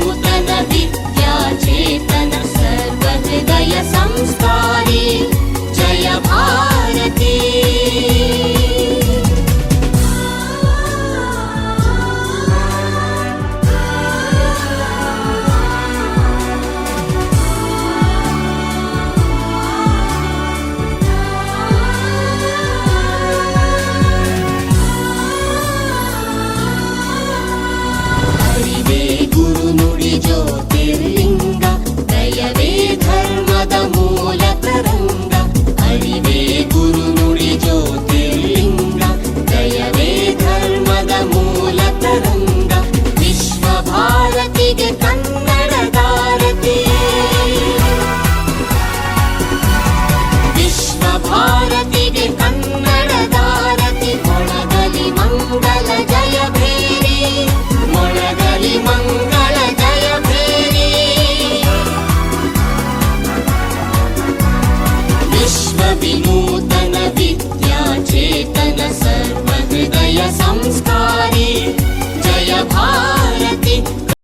नूतन विद्याचेतन सर्वहृदय संस्था